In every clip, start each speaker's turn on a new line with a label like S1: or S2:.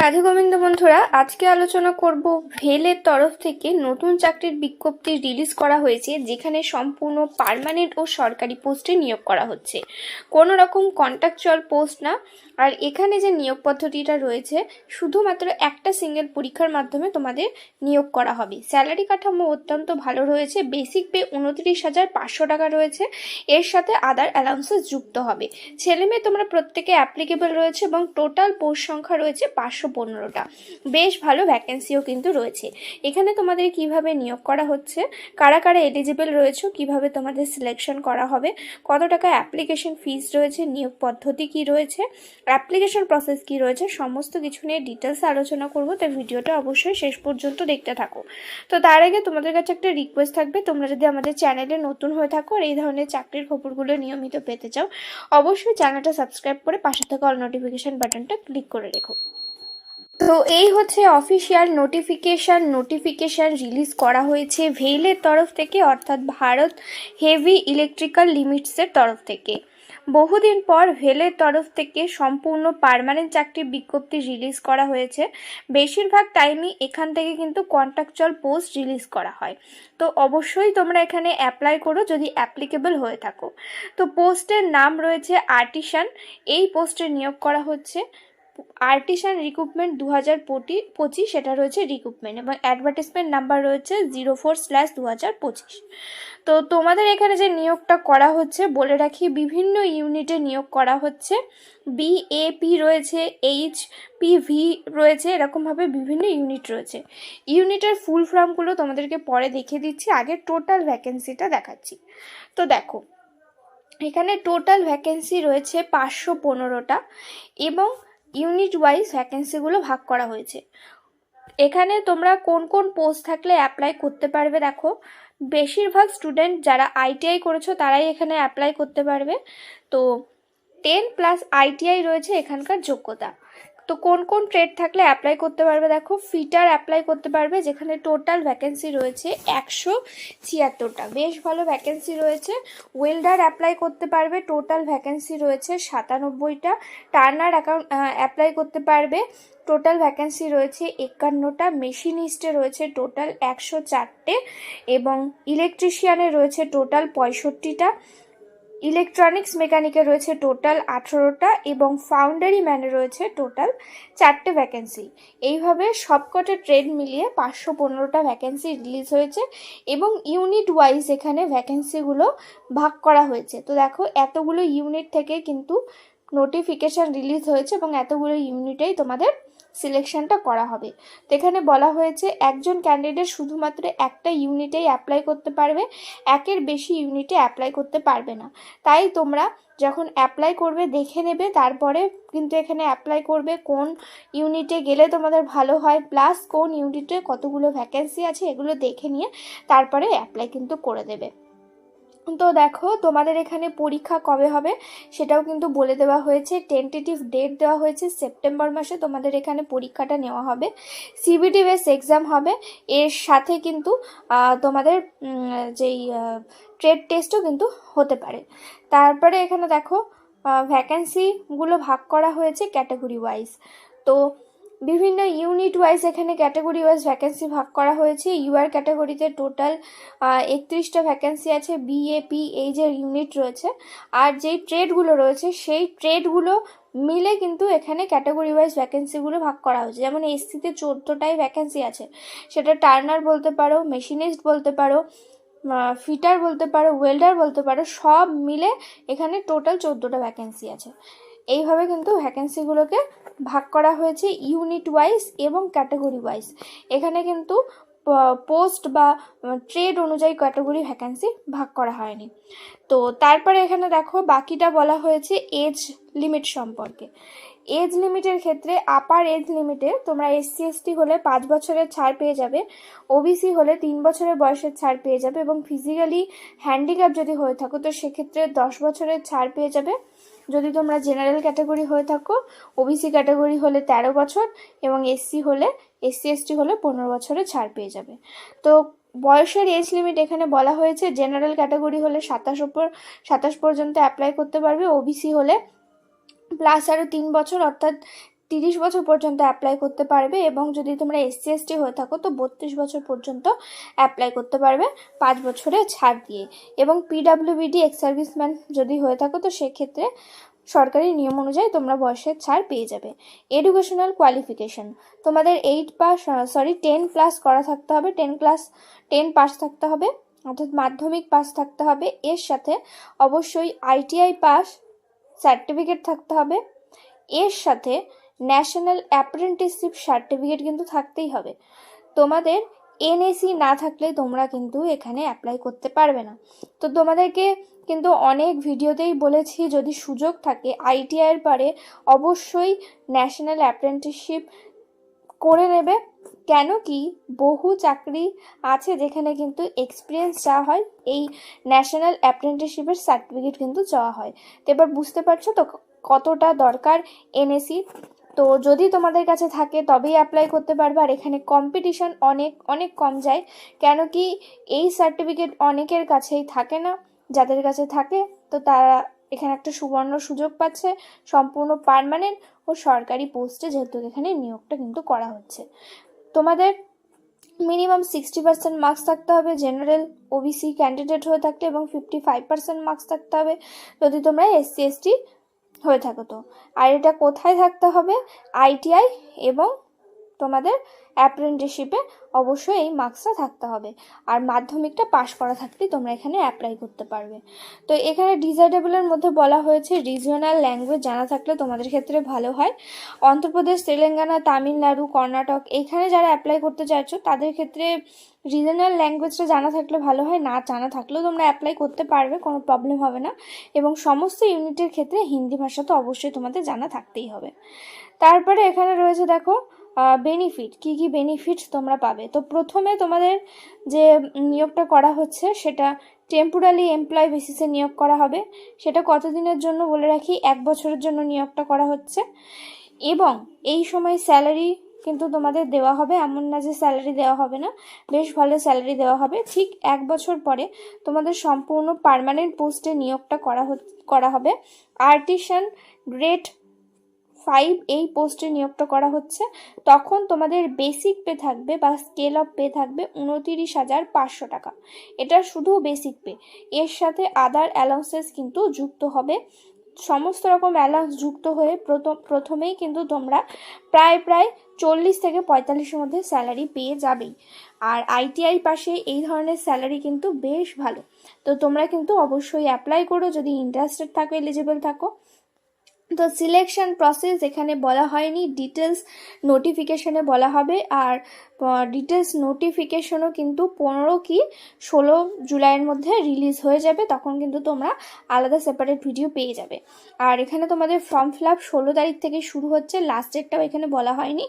S1: রাধে গোবিন্দ বন্ধুরা, আজকে আলোচনা করব ভেলের তরফ থেকে নতুন চাকরির বিজ্ঞপ্তি রিলিজ করা হয়েছে, যেখানে সম্পূর্ণ পারমানেন্ট ও সরকারি পোস্টে নিয়োগ করা হচ্ছে। কোনো রকম কন্ট্রাকচুয়াল পোস্ট না আর এখানে যে নিয়োগ পদ্ধতিটা রয়েছে, শুধুমাত্র একটা সিঙ্গেল পরীক্ষার মাধ্যমে তোমাদের নিয়োগ করা হবে। স্যালারি কাঠামো অত্যন্ত ভালো রয়েছে বেসিক পে উনত্রিশ হাজার পাঁচশো টাকা রয়েছে। এর সাথে আদার অ্যালাউন্সেস যুক্ত হবে। ছেলে মেয়ে তোমরা প্রত্যেকে অ্যাপ্লিকেবল রয়েছে এবং টোটাল পোস্ট সংখ্যা রয়েছে পাঁচশো পনেরোটা। বেশ ভালো ভ্যাকেন্সিও কিন্তু রয়েছে। এখানে তোমাদের কীভাবে নিয়োগ করা হচ্ছে, কারা কারা এলিজিবল রয়েছে, কীভাবে তোমাদের সিলেকশন করা হবে, কত টাকা অ্যাপ্লিকেশন ফিস রয়েছে, নিয়োগ পদ্ধতি কি রয়েছে অ্যাপ্লিকেশন প্রসেস কি রয়েছে, সমস্ত কিছু নিয়ে ডিটেলস আলোচনা করব, তাই ভিডিওটা অবশ্যই শেষ পর্যন্ত দেখতে থাকো। তো তার আগে তোমাদের কাছে একটা রিকোয়েস্ট থাকবে, তোমরা যদি আমাদের চ্যানেলে নতুন হয়ে থাকো আর এই ধরনের চাকরির খবরগুলো নিয়মিত পেতে চাও, অবশ্যই চ্যানেলটা সাবস্ক্রাইব করে পাশে থাকা অল নোটিফিকেশন বাটনটা ক্লিক করে রেখো। তো এই হচ্ছে অফিসিয়াল নোটিফিকেশান নোটিফিকেশান রিলিজ করা হয়েছে ভেইলের তরফ থেকে, অর্থাৎ ভারত হেভি ইলেকট্রিক্যাল লিমিটসের তরফ থেকে। বহুদিন পর ভেলের তরফ থেকে সম্পূর্ণ পারমানেন্ট চাকরির বিজ্ঞপ্তি রিলিজ করা হয়েছে। বেশিরভাগ টাইমই এখান থেকে কিন্তু কন্ট্রাকচুয়াল পোস্ট রিলিজ করা হয়। তো অবশ্যই তোমরা এখানে অ্যাপ্লাই করো যদি অ্যাপ্লিকেবল হয়ে থাকো। তো পোস্টের নাম রয়েছে আর্টিশান। এই পোস্টে নিয়োগ করা হচ্ছে। আর্টিসান রিক্রুটমেন্ট দু হাজার পঁচিশ, সেটা রয়েছে রিক্রুটমেন্ট এবং অ্যাডভার্টিসমেন্ট নাম্বার রয়েছে জিরো ফোর স্ল্যাশ দু হাজার পঁচিশ। তো তোমাদের এখানে যে নিয়োগটা করা হচ্ছে, বলে রাখি বিভিন্ন ইউনিটে নিয়োগ করা হচ্ছে। বিএপি রয়েছে এইচ পিভি রয়েছে, এরকমভাবে বিভিন্ন ইউনিট রয়েছে। ইউনিটের ফুল ফর্মগুলো তোমাদেরকে পরে দেখিয়ে দিচ্ছি, আগে টোটাল ভ্যাকেন্সিটা দেখাচ্ছি। তো দেখো, এখানে টোটাল ভ্যাকেন্সি রয়েছে পাঁচশো পনেরোটা এবং ইউনিট ওয়াইজ ভ্যাকেন্সিগুলো ভাগ করা হয়েছে। এখানে তোমরা কোন কোন পোস্ট থাকলে অ্যাপ্লাই করতে পারবে দেখো। বেশিরভাগ স্টুডেন্ট যারা আইটিআই করেছ তারাই এখানে অ্যাপ্লাই করতে পারবে। তো টেন প্লাস আইটিআই রয়েছে এখানকার যোগ্যতা। তো কোন কোন ট্রেড থাকলে অ্যাপ্লাই করতে পারবে দেখো? ফিটার অ্যাপ্লাই করতে পারবে, যেখানে টোটাল ভ্যাকেন্সি রয়েছে একশো ছিয়াত্তরটা। বেশ ভালো ভ্যাকেন্সি রয়েছে। ওয়েল্ডার অ্যাপ্লাই করতে পারবে টোটাল ভ্যাকেন্সি রয়েছে সাতানব্বইটা। টার্নার অ্যাকাউন্ট অ্যাপ্লাই করতে পারবে টোটাল ভ্যাকেন্সি রয়েছে একান্নটা। মেশিনিস্টে রয়েছে টোটাল একশো চারটে এবং ইলেকট্রিশিয়ানে রয়েছে টোটাল পঁয়ষট্টিটা। ইলেকট্রনিক্স মেকানিকে রয়েছে টোটাল আঠেরোটা এবং ফাউন্ডারি ম্যানে রয়েছে টোটাল চারটে ভ্যাকেন্সি এইভাবে সবকটা ট্রেড মিলিয়ে পাঁচশো পনেরোটা ভ্যাকেন্সি রিলিজ হয়েছে এবং ইউনিট ওয়াইজ এখানে ভ্যাকেন্সিগুলো ভাগ করা হয়েছে। তো দেখো, এতগুলো ইউনিট থেকে কিন্তু নোটিফিকেশান রিলিজ হয়েছে এবং এতগুলো ইউনিটেই তোমাদের সিলেকশনটা করা হবে। তো এখানে বলা হয়েছে, একজন ক্যান্ডিডেট শুধুমাত্র একটা ইউনিটেই অ্যাপ্লাই করতে পারবে, একের বেশি ইউনিটে অ্যাপ্লাই করতে পারবে না। তাই তোমরা যখন অ্যাপ্লাই করবে, দেখে নেবে, তারপরে কিন্তু এখানে অ্যাপ্লাই করবে কোন ইউনিটে গেলে তোমাদের ভালো হয় প্লাস কোন ইউনিটে কতগুলো ভ্যাকেন্সি আছে, এগুলো দেখে নিয়ে তারপরে অ্যাপ্লাই কিন্তু করে দেবে। তো দেখো তোমাদের এখানে পরীক্ষা কবে হবে সেটাও কিন্তু বলে দেওয়া হয়েছে। টেন্টেটিভ ডেট দেওয়া হয়েছে সেপ্টেম্বর মাসে তোমাদের এখানে পরীক্ষাটা নেওয়া হবে। সিবিটি বেস এক্সাম হবে। এর সাথে কিন্তু তোমাদের যেই ট্রেড টেস্টও কিন্তু হতে পারে। তারপরে এখানে দেখো ভ্যাকেন্সিগুলো ভাগ করা হয়েছে ক্যাটাগরি ওয়াইজ তো বিভিন্ন ইউনিট ওয়াইজ এখানে ক্যাটাগরি ওয়াইজ ভ্যাকেন্সি ভাগ করা হয়েছে। ইউআর ক্যাটাগরিতে টোটাল একত্রিশটা ভ্যাকেন্সি আছে। বিএপি এই যে ইউনিট রয়েছে। আর যেই ট্রেডগুলো রয়েছে, সেই ট্রেডগুলো মিলে কিন্তু এখানে ক্যাটাগরি ওয়াইজ ভ্যাকেন্সিগুলো ভাগ করা হয়েছে। যেমন এসসিতে চোদ্দোটাই ভ্যাকেন্সি আছে। সেটা টার্নার বলতে পারো মেশিনিস্ট বলতে পারো ফিটার বলতে পারো ওয়েল্ডার বলতে পারো, সব মিলে এখানে টোটাল চোদ্দোটা ভ্যাকেন্সি আছে। এইভাবে কিন্তু ভ্যাকেন্সিগুলোকে ভাগ করা হয়েছে ইউনিট ওয়াইজ এবং ক্যাটাগরি ওয়াইজ এখানে কিন্তু পোস্ট বা ট্রেড অনুযায়ী ক্যাটাগরি ভ্যাকান্সি ভাগ করা হয়নি। তো তারপরে এখানে দেখো, বাকিটা বলা হয়েছে এজ লিমিট সম্পর্কে। এজ লিমিটের ক্ষেত্রে আপার এজ লিমিটে তোমরা এসসি এসটি হলে পাঁচ বছরের ছাড় পেয়ে যাবে। ওবিসি হলে তিন বছরের বয়সের ছাড় পেয়ে যাবে এবং ফিজিক্যালি হ্যান্ডিক্যাপ যদি হয়ে থাকো তো সেক্ষেত্রে দশ বছরের ছাড় পেয়ে যাবে। যদি তোমরা জেনারেল ক্যাটাগরি হয়ে থাকো ওবিসি ক্যাটাগরি হলে ১৩ বছর এবং এসসি হলে এসসি এসটি হলে পনেরো বছরে ছাড় পেয়ে যাবে। তো বয়সের এজ লিমিট এখানে বলা হয়েছে জেনারেল ক্যাটাগরি হলে সাতাশ ওপর, সাতাশ পর্যন্ত অ্যাপ্লাই করতে পারবে ওবিসি হলে প্লাস আরও তিন বছর, অর্থাৎ তিরিশ বছর পর্যন্ত অ্যাপ্লাই করতে পারবে এবং যদি তোমরা এসসি এসটি হয়ে থাকো, তো বত্রিশ বছর পর্যন্ত অ্যাপ্লাই করতে পারবে পাঁচ বছরে ছাড় দিয়ে। এবং পিডাব্লিউবিডি এক্স সার্ভিসম্যান যদি হয়ে থাকো, তো সেক্ষেত্রে সরকারি নিয়ম অনুযায়ী তোমরা বয়সের ছাড় পেয়ে যাবে। এডুকেশনাল কোয়ালিফিকেশন তোমাদের eight pass sorry ten plus করা থাকতে হবে টেন ক্লাস টেন পাস থাকতে হবে, অর্থাৎ মাধ্যমিক পাস থাকতে হবে। এর সাথে অবশ্যই আইটিআই পাস সার্টিফিকেট থাকতে হবে। এর সাথে ন্যাশনাল অ্যাপ্রেন্টিসশিপ সার্টিফিকেট কিন্তু থাকতেই হবে। তোমাদের এনএসি না থাকলে তোমরা কিন্তু এখানে অ্যাপ্লাই করতে পারবে না। তো তোমাদেরকে কিন্তু অনেক ভিডিওতেই বলেছি, যদি সুযোগ থাকে আইটিআইয়ের পরে অবশ্যই ন্যাশনাল অ্যাপ্রেন্টিসশিপ করে নেবে। কেন কি বহু চাকরি আছে যেখানে কিন্তু এক্সপিরিয়েন্স চাওয়া হয়, এই ন্যাশনাল অ্যাপ্রেন্টিসশিপের সার্টিফিকেট কিন্তু চাওয়া হয়। তো এবার বুঝতে পারছ তো কতটা দরকার এনএসি তো যদি তোমাদের কাছে থাকে তবেই অ্যাপ্লাই করতে পারবে, আর এখানে কম্পিটিশন অনেক অনেক কম যায়। কেন কি এই সার্টিফিকেট অনেকের কাছেই থাকে না, যাদের কাছে থাকে, তো তারা এখানে একটা সুবর্ণ সুযোগ পাচ্ছে, সম্পূর্ণ পার্মানেন্ট ও সরকারি পোস্টে যেহেতু এখানে নিয়োগটা কিন্তু করা হচ্ছে। তোমাদের মিনিমাম সিক্সটি পার্সেন্ট মার্কস থাকতে হবে জেনারেল ওবিসি ক্যান্ডিডেট হয়ে থাকতে এবং ফিফটি ফাইভ পার্সেন্ট মার্কস থাকতে হবে যদি তোমরা এসসি এসটি হয়ে থাকো। তো, আর এটা কোথায় থাকতে হবে? আইটিআই এবং তোমাদের অ্যাপ্রেন্টিসশিপে অবশ্যই এই মার্কসটা থাকতে হবে। আর মাধ্যমিকটা পাশ করা থাকলেই তোমরা এখানে অ্যাপ্লাই করতে পারবে। তো এখানে ডিজাইডেবলের মধ্যে বলা হয়েছে রিজিওনাল ল্যাঙ্গুয়েজ জানা থাকলে তোমাদের ক্ষেত্রে ভালো হয়। অন্ধ্রপ্রদেশ, তেলেঙ্গানা, তামিলনাড়ু, কর্ণাটক, এখানে যারা অ্যাপ্লাই করতে চাইছো, তাদের ক্ষেত্রে রিজনাল ল্যাঙ্গুয়েজটা জানা থাকলে ভালো হয়, না জানা থাকলেও তোমরা অ্যাপ্লাই করতে পারবে, কোনো প্রবলেম হবে না। এবং সমস্ত ইউনিটের ক্ষেত্রে হিন্দি ভাষা তো অবশ্যই তোমাদের জানা থাকতেই হবে। তারপরে এখানে রয়েছে দেখো বেনিফিট কি কি বেনিফিটস তোমরা পাবে? তো প্রথমে তোমাদের যে নিয়োগটা করা হচ্ছে, সেটা টেম্পোরারি এমপ্লয় বেসিসে নিয়োগ করা হবে। সেটা কতদিনের জন্য বলে রাখি? এক বছরের জন্য নিয়োগটা করা হচ্ছে। এবং এই সময় স্যালারি কিন্তু তোমাদের দেওয়া হবে। এমন না যে স্যালারি দেওয়া হবে না, বেশ ভালো স্যালারি দেওয়া হবে। ঠিক এক বছর পরে তোমাদের সম্পূর্ণ পার্মানেন্ট পোস্টে নিয়োগটা করা করা হবে। আর্টিসান গ্রেট ফাইভ এই পোস্টে নিয়োগটা করা হচ্ছে, তখন তোমাদের বেসিক পে থাকবে বা স্কেল অফ পে থাকবে উনতিরিশ হাজার পাঁচশো টাকা। এটা শুধু বেসিক পে এর সাথে আদার অ্যালাউন্সেস কিন্তু যুক্ত হবে। সমস্ত রকম অ্যালাউন্স যুক্ত হয়ে প্রথম, প্রথমেই কিন্তু তোমরা প্রায় প্রায় চল্লিশ থেকে পঁয়তাল্লিশের মধ্যে স্যালারি পেয়ে যাবেই। আর আইটিআই পাশে এই ধরনের স্যালারি কিন্তু বেশ ভালো। তো তোমরা কিন্তু অবশ্যই অ্যাপ্লাই করো। যদি ইন্টারেস্টেড থাকো এলিজিবল থাকো তো সিলেকশন প্রসেস এখানে বলা হয়নি ডিটেলস নোটিফিকেশনে বলা হবে, আর ডিটেলস নোটিফিকেশনও কিন্তু পনেরো কি ষোলো জুলাইয়ের মধ্যে রিলিজ হয়ে যাবে, তখন কিন্তু তোমরা আলাদা সেপারেট ভিডিও পেয়ে যাবে। আর এখানে তোমাদের ফর্ম ফিল আপ ষোলো তারিখ থেকে শুরু হচ্ছে লাস্ট ডেটটাও এখানে বলা হয়নি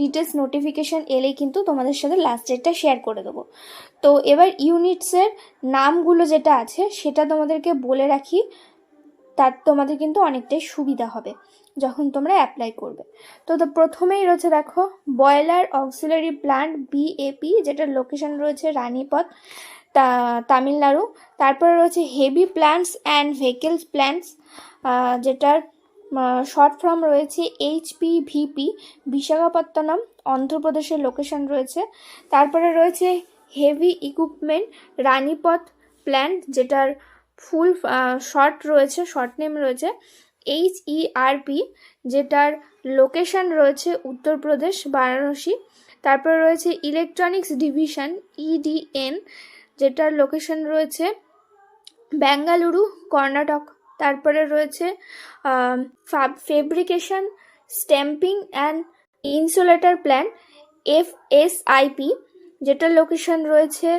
S1: ডিটেলস নোটিফিকেশন এলেই কিন্তু তোমাদের সাথে লাস্ট ডেটটা শেয়ার করে দেবো। তো এবার ইউনিটসের নামগুলো যেটা আছে, সেটা তোমাদেরকে বলে রাখি। তার তোমাদের কিন্তু অনেকটাই সুবিধা হবে যখন তোমরা অ্যাপ্লাই করবে। তো তো প্রথমেই রয়েছে দেখো বয়লার অক্সিলারি প্ল্যান্ট বিএপি যেটার লোকেশন রয়েছে রানীপথ, তা, তামিলনাড়ু। তারপরে রয়েছে heavy plants and vehicles plants যেটার শর্ট ফর্ম রয়েছে এইচপি ভিপি বিশাখাপত্তনম, অন্ধ্রপ্রদেশের লোকেশন রয়েছে। তারপরে রয়েছে হেভি ইকুইপমেন্ট রানীপথ প্ল্যান্ট যেটার ফুল শর্ট রয়েছে, শর্ট নেম রয়েছে এইচ ই আর পি যেটার লোকেশন রয়েছে উত্তরপ্রদেশ বারাণসী। তারপরে রয়েছে ইলেকট্রনিক্স ডিভিশন ইডিএন যেটার লোকেশন রয়েছে বেঙ্গালুরু কর্ণাটক তারপরে রয়েছে fabrication stamping and insulator plant F S IP যেটার লোকেশন রয়েছে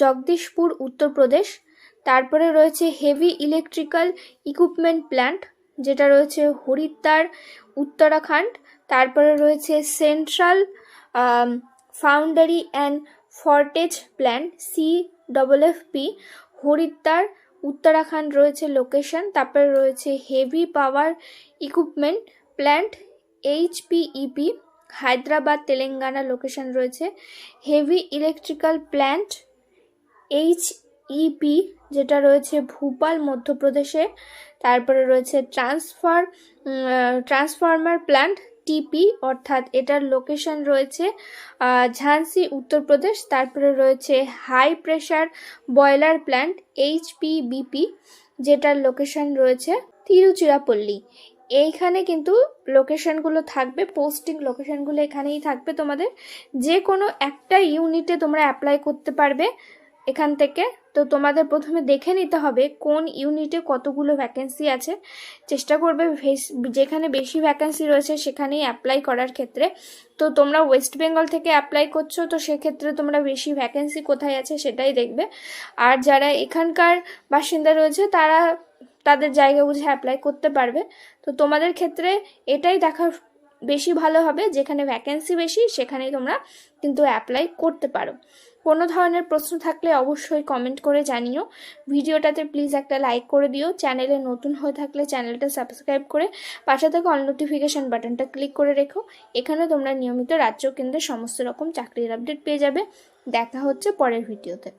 S1: জগদীশপুর উত্তরপ্রদেশ তারপরে রয়েছে হেভি ইলেকট্রিক্যাল ইকুইপমেন্ট প্ল্যান্ট যেটা রয়েছে হরিদ্বার, উত্তরাখণ্ড। তারপরে রয়েছে central foundry and forge plant C double F P Haridwar, Uttarakhand রয়েছে লোকেশন তারপরে রয়েছে heavy power equipment plant HPEP Hyderabad, Telangana location রয়েছে। Heavy electrical plant H EP যেটা রয়েছে ভূপাল মধ্যপ্রদেশে, তারপরে রয়েছে ট্রান্সফার ট্রান্সফরমার প্ল্যান্ট টিপি, অর্থাৎ এটার লোকেশন রয়েছে ঝান্সি, উত্তরপ্রদেশ, তারপরে রয়েছে high pressure boiler plant HPBP যেটার লোকেশন রয়েছে তিরুচিরাপল্লী। এইখানে কিন্তু লোকেশনগুলো থাকবে, পোস্টিং লোকেশনগুলো এখানেই থাকবে তোমাদের। যে কোনো একটা ইউনিটে তোমরা অ্যাপ্লাই করতে পারবে। এখান থেকে। তো তোমাদের প্রথমে দেখে নিতে হবে কোন ইউনিটে কতগুলো ভ্যাকেন্সি আছে। চেষ্টা করবে যেখানে বেশি ভ্যাকেন্সি রয়েছে সেখানেই অ্যাপ্লাই করার ক্ষেত্রে। তো তোমরা ওয়েস্ট বেঙ্গল থেকে অ্যাপ্লাই করছ, তো সেক্ষেত্রে তোমরা বেশি ভ্যাকেন্সি কোথায় আছে সেটাই দেখবে। আর যারা এখানকার বাসিন্দা রয়েছে, তারা তাদের জায়গা বুঝে অ্যাপ্লাই করতে পারবে। তো তোমাদের ক্ষেত্রে এটাই দেখা বেশি ভালো হবে, যেখানে ভ্যাকেন্সি বেশি, সেখানেই তোমরা কিন্তু অ্যাপ্লাই করতে পারো। কোনো ধরনের প্রশ্ন থাকলে অবশ্যই কমেন্ট করে জানিও। ভিডিওটাতে প্লিজ একটা লাইক করে দিও। চ্যানেলে নতুন হয়ে থাকলে চ্যানেলটা সাবস্ক্রাইব করে পাশে থেকে অল নোটিফিকেশান বাটনটা ক্লিক করে রেখো। এখানে তোমরা নিয়মিত রাজ্য কেন্দ্রে সমস্ত রকম চাকরির আপডেট পেয়ে যাবে। দেখা হচ্ছে পরের ভিডিওতে।